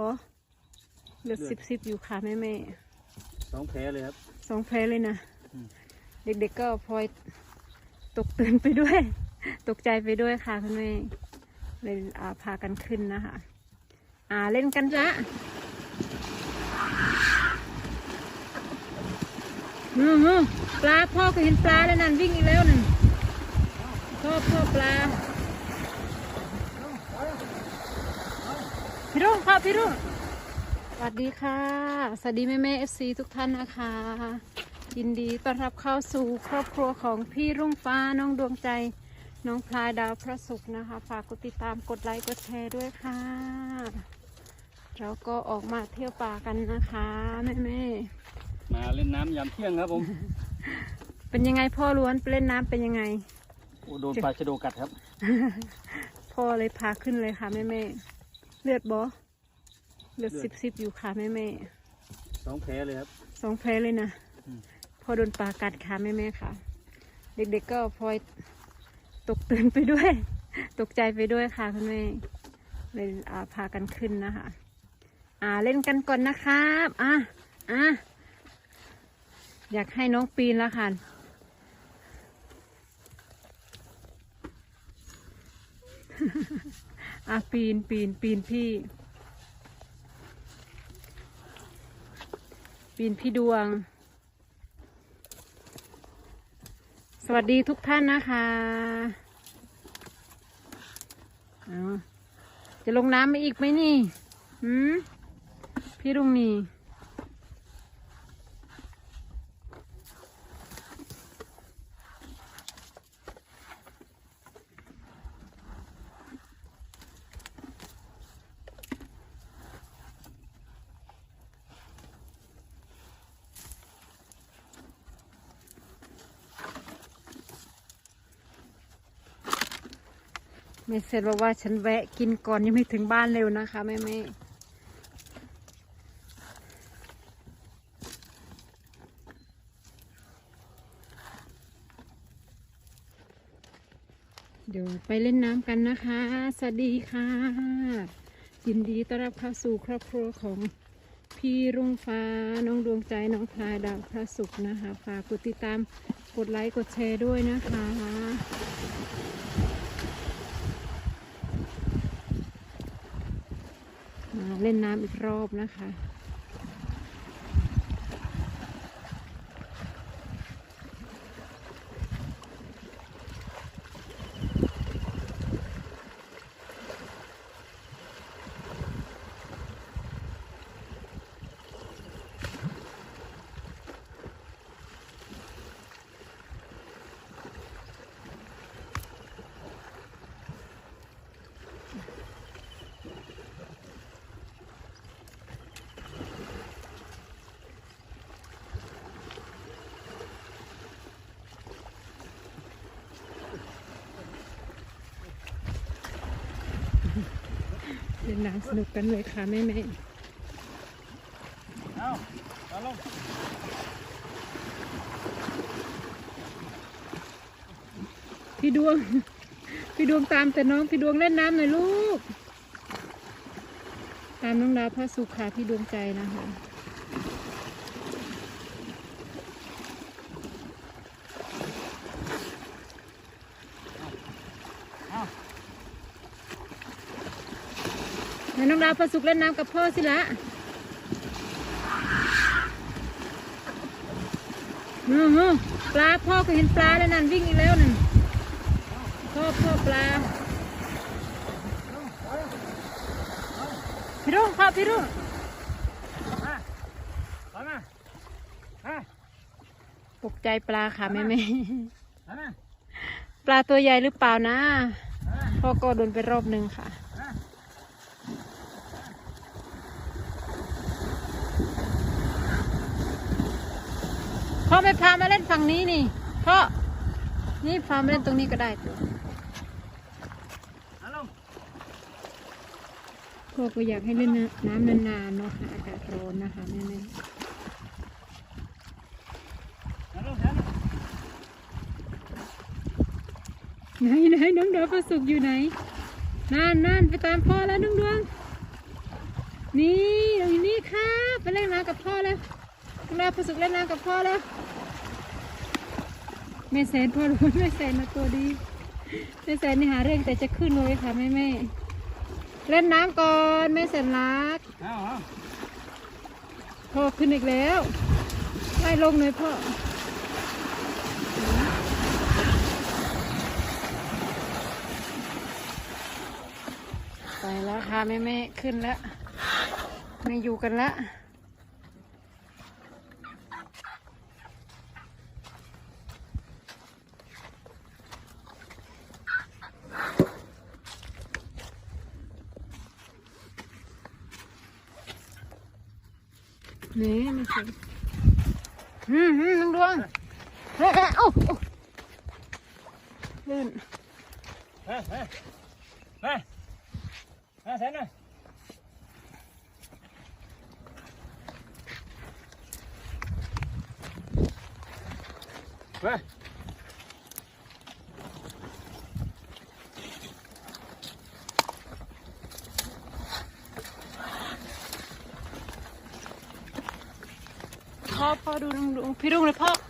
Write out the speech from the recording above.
บอเลือดเลืสิอดบสิบอยู่ค่ะแม่แม่สองแผลเลยครับสองแผลเลยนะอืมเด็กๆก็พลอยตกตื่นไปด้วย ตกใจไปด้วยค่ะคุณแม่เลยอ่าพากันขึ้นนะคะอ่าเล่นกันจ้ะอือหือปลาพ่อก็เห็นปลาแล้วนั่นวิ่งอีกแล้วนั่นพ่อพ่อปลา พี่รุ่งพ่อพี่รุ่งสวัสดีค่ะ สวัสดีแม่แม่เอฟซีทุกท่านนะคะ ยินดีต้อนรับเข้าสู่ครอบครัวของพี่รุ่งฟ้าน้องดวงใจ น้องพลายดาวพระศุกร์นะคะ ฝากกดติดตามกดไลค์กดแชร์ด้วยค่ะ เราก็ออกมาเที่ยวป่ากันนะคะแม่แม่มาเล่นน้ำยามเที่ยงครับผมๆเป็นยังไงพ่อล้วนไปเล่นน้ำเป็นยังไงโอ้โดนปลาชะโดกัดครับ พ่อเลยพาขึ้นเลยค่ะแม่แม่ๆ เลือดบอเลือดเลืสิอดบสิบอยู่ค่ะแม่แม่ๆสองแผลเลยครับ สองแผลเลยนะ อืม พอโดนปลากัดค่ะแม่แม่ๆค่ะ เด็กๆก็พลอยตกตื่นไปด้วย ตกใจไปด้วยค่ะคุณแม่เลยอ่าพากันขึ้นนะคะ อ่าเล่นกันก่อนนะครับ อะอะอยากให้น้องปีนแล้วค่ะ อะปีนปีนปีนพี่ ปีนพี่ดวง สวัสดีทุกท่านนะคะจะลงน้ำมาอีกไหมนี่ หืม พี่ลุงนี่ ม่เสร็จบอกว่าฉันแวะกินก่อนยังไม่ถึงบ้านเร็วนะคะแม่แม่เดี๋ยวไปเล่นน้ำกันนะคะ สวัสดีค่ะ ยินดีต้อนรับเข้าสู่ครอบครัวของพี่รุ่งฟ้า น้องดวงใจ น้องพลายดาวพระศุกร์นะคะ ฝากกดติดตาม กดไลค์ กดแชร์ด้วยนะคะ มา เล่นน้ำอีกรอบนะคะ เล่นน้ำสนุกกันเลยค่ะแม่แม่เอาเอาลงพี่ดวง พี่ดวงตามแต่น้องพี่ดวงเล่นน้ำหน่อยลูก ตามน้องดาวพระสุขาพี่ดวงใจนะคะ ให้น้องดาวพระสุขเล่นน้ำกับพ่อสิละอือหือปลาพ่อก็เห็นปลาแล้วนั่นวิ่งอีกแล้วนั่นพ่อพ่อปลาพี่รุ่งพ่อพี่รุ่งมาไปมามาตกใจปลาค่ะแม่แม่ไปมาปลาตัวใหญ่หรือเปล่านะมาพ่อก็โดนไปรอบหนึ่งค่ะ มา พ่อ ไม่พามาเล่นฝั่งนี้นี่พ่อนี่พามาเล่นตรงนี้ก็ได้ตัวเอาลงพ่อก็อยากให้เล่นน้ำนานๆเนาะค่ะอากาศร้อนนะคะแม่แม่เอาลงเอาลงไหนไหนน้องดาวประสุกอยู่ไหนนั่นนั่นไปตามพ่อแล้วน้องดวงนี่เราอยู่นี่ค่ะไปเล่นน้ำกับพ่อแล้ว เราประสุกเล่นน้ำกับพ่อแล้วแม่แสนพ่อรู้ว่าแม่แสนนะตัวดีแม่แสนนี่หาเรื่องแต่จะขึ้นเลยค่ะแม่แม่เล่นน้ำก่อนแม่แสนรักเอาเอาพ่อขึ้นอีกแล้วไล่ลงเลยพ่อไปแล้วค่ะแม่แม่ขึ้นแล้วไม่อยู่กันแล้ว นี่ไม่ใช่อืมอืมน้องดวงเฮ้ยเฮ้ยเอ้าเอ้าลื่นเฮ้ยเฮ้ยเฮ้ยเฮ้ยแสนหน่อยเฮ้ย พ่อพ่อดูน้อง